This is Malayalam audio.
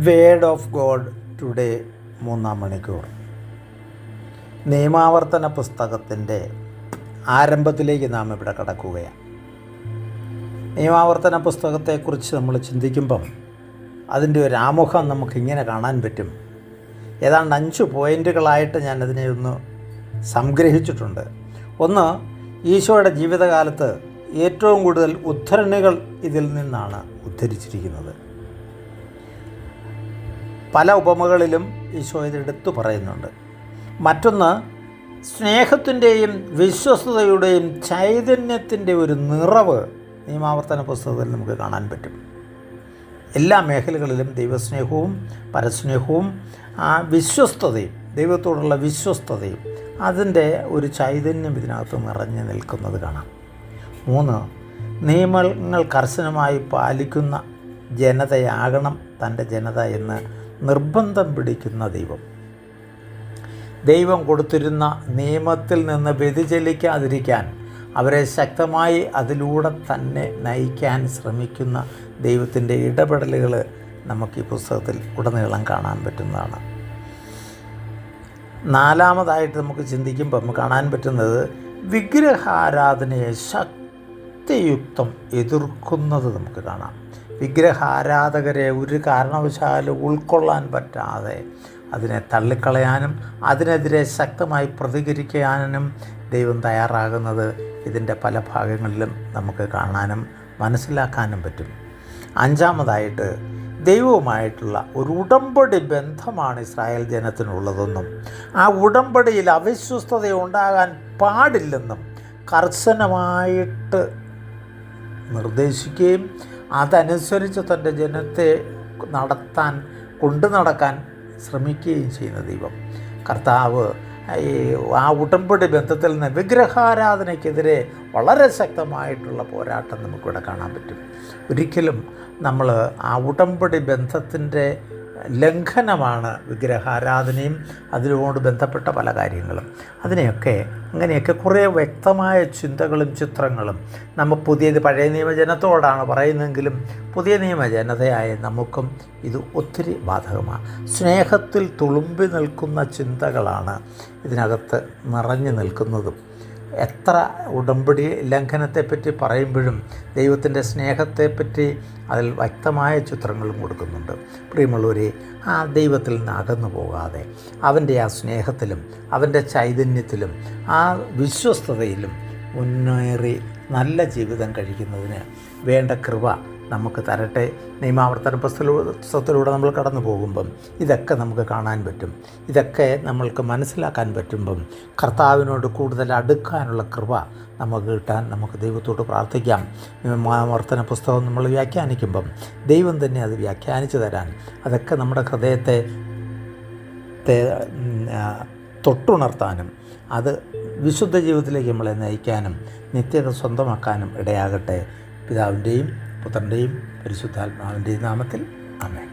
വേഡ് ഓഫ് ഗോഡ് ടുഡേ മൂന്നാം മണിക്കൂർ. നിയമാവർത്തന പുസ്തകത്തിന്റെ ആരംഭത്തിലേക്ക് നാം ഇവിടെ കടക്കുകയാണ്. നിയമാവർത്തന പുസ്തകത്തെക്കുറിച്ച് നമ്മൾ ചിന്തിക്കുമ്പം അതിന്റെ ഒരു ആമുഖം നമുക്കിങ്ങനെ കാണാൻ പറ്റും. ഏതാണ്ട് അഞ്ച് പോയിന്റുകളായിട്ട് ഞാനതിനെ ഒന്ന് സംഗ്രഹിച്ചിട്ടുണ്ട്. ഒന്ന് ഈശോയുടെ ജീവിതകാലത്ത് ഏറ്റവും കൂടുതൽ ഉദ്ധരണികൾ ഇതിൽ നിന്നാണ് ഉദ്ധരിച്ചിരിക്കുന്നത്. പല ഉപമകളിലും ഈശോ ഇത് എടുത്തു പറയുന്നുണ്ട്. മറ്റൊന്ന് സ്നേഹത്തിന്റെയും വിശ്വസ്തയുടെയും ചൈതന്യത്തിന്റെ ഒരു നിറവ് നിയമാവർത്തന പുസ്തകത്തിൽ നമുക്ക് കാണാൻ പറ്റും. എല്ലാ മേഖലകളിലും ദൈവസ്നേഹവും പരസ്നേഹവും ആ വിശ്വസ്തതയും ദൈവത്തോടുള്ള വിശ്വസ്തതയും അതിന്റെ ഒരു ചൈതന്യം ഇതിനകത്ത് നിറഞ്ഞു നിൽക്കുന്നത് കാണാം. മൂന്ന് നിയമങ്ങൾ കർശനമായി പാലിക്കുന്ന ജനതയാകണം തന്റെ ജനത എന്ന് നിർബന്ധം പിടിക്കുന്ന ദൈവം. ദൈവം കൊടുത്തിരുന്ന നിയമത്തിൽ നിന്ന് വ്യതിചലിക്കാതിരിക്കാൻ അവരെ ശക്തമായി അതിലൂടെ തന്നെ നയിക്കാൻ ശ്രമിക്കുന്ന ദൈവത്തിന്റെ ഇടപെടലുകൾ നമുക്ക് ഈ പുസ്തകത്തിൽ ഉടനീളം കാണാൻ പറ്റുന്നതാണ്. നാലാമതായിട്ട് നമുക്ക് ചിന്തിക്കുമ്പം കാണാൻ പറ്റുന്നത് വിഗ്രഹാരാധനയെ ശക്തിയുക്തം എതിർക്കുന്നത് നമുക്ക് കാണാം. വിഗ്രഹാരാധകരെ ഒരു കാരണവശാലും ഉൾക്കൊള്ളാൻ പറ്റാതെ അതിനെ തള്ളിക്കളയാനും അതിനെതിരെ ശക്തമായി പ്രതികരിക്കാനും ദൈവം തയ്യാറാകുന്നത് ഇതിന്റെ പല ഭാഗങ്ങളിലും നമുക്ക് കാണാനും മനസ്സിലാക്കാനും പറ്റും. അഞ്ചാമതായിട്ട് ദൈവവുമായിട്ടുള്ള ഒരു ഉടമ്പടി ബന്ധമാണ് ഇസ്രായേൽ ജനത്തിനുള്ളതെന്നും ആ ഉടമ്പടിയിൽ അവിശ്വസ്തത ഉണ്ടാകാൻ പാടില്ലെന്നും കർശനമായിട്ട് നിർദ്ദേശിക്കുകയും അതനുസരിച്ച് തന്റെ ജനത്തെ നടത്താൻ കൊണ്ടു നടക്കാൻ ശ്രമിക്കുകയും ചെയ്യുന്ന ദൈവം. കർത്താവ് ഈ ആ ഉടമ്പടി ബന്ധത്തിൽ നിന്ന് വിഗ്രഹാരാധനയ്ക്കെതിരെ വളരെ ശക്തമായിട്ടുള്ള പോരാട്ടം നമുക്കിവിടെ കാണാൻ പറ്റും. ഒരിക്കലും നമ്മൾ ആ ഉടമ്പടി ബന്ധത്തിന്റെ ലംഘനമാണ് വിഗ്രഹാരാധനയും അതിനോട് ബന്ധപ്പെട്ട പല കാര്യങ്ങളും. അതിനെയൊക്കെ അങ്ങനെയൊക്കെ കുറേ വ്യക്തമായ ചിന്തകളും ചിത്രങ്ങളും നമ്മൾ പുതിയ പഴയ നിയമജനത്തോടാണ് പറയുന്നതെങ്കിലും പുതിയ നിയമജനതയായ നമുക്കും ഇത് ഒത്തിരി ബാധകമാണ്. സ്നേഹത്തിൽ തുളുമ്പി നിൽക്കുന്ന ചിന്തകളാണ് ഇതിനകത്ത് നിറഞ്ഞു നിൽക്കുന്നതും. എത്ര ഉടമ്പടി ലംഘനത്തെപ്പറ്റി പറയുമ്പോഴും ദൈവത്തിന്റെ സ്നേഹത്തെപ്പറ്റി അതിൽ വ്യക്തമായ ചിത്രങ്ങളും കൊടുക്കുന്നുണ്ട്. പ്രിയമുള്ളവരെ ആ ദൈവത്തിൽ നിന്ന് അകന്നു പോകാതെ അവന്റെ ആ സ്നേഹത്തിലും അവന്റെ ചൈതന്യത്തിലും ആ വിശ്വസ്തതയിലും മുന്നേറി നല്ല ജീവിതം കഴിക്കുന്നതിന് വേണ്ട കൃപ നമുക്ക് തരട്ടെ. നിയമാവർത്തന പുസ്തകത്തിലൂടെ നമ്മൾ കടന്നു പോകുമ്പം ഇതൊക്കെ നമുക്ക് കാണാൻ പറ്റും. ഇതൊക്കെ നമ്മൾക്ക് മനസ്സിലാക്കാൻ പറ്റുമ്പം കർത്താവിനോട് കൂടുതൽ അടുക്കാനുള്ള കൃപ നമുക്ക് കിട്ടാൻ നമുക്ക് ദൈവത്തോട് പ്രാർത്ഥിക്കാം. നിയമാവർത്തന പുസ്തകം നമ്മൾ വ്യാഖ്യാനിക്കുമ്പം ദൈവം തന്നെ അത് വ്യാഖ്യാനിച്ചു തരാൻ. അതൊക്കെ നമ്മുടെ ഹൃദയത്തെ തൊട്ടുണർത്താനും അത് വിശുദ്ധ ജീവിതത്തിലേക്ക് നമ്മളെ നയിക്കാനും നിത്യത സ്വന്തമാക്കാനും ഇടയാകട്ടെ. പിതാവിന്റെയും പുത്രന്റെയും പരിശുദ്ധാത്മാവിന്റെയും നാമത്തിൽ അമേ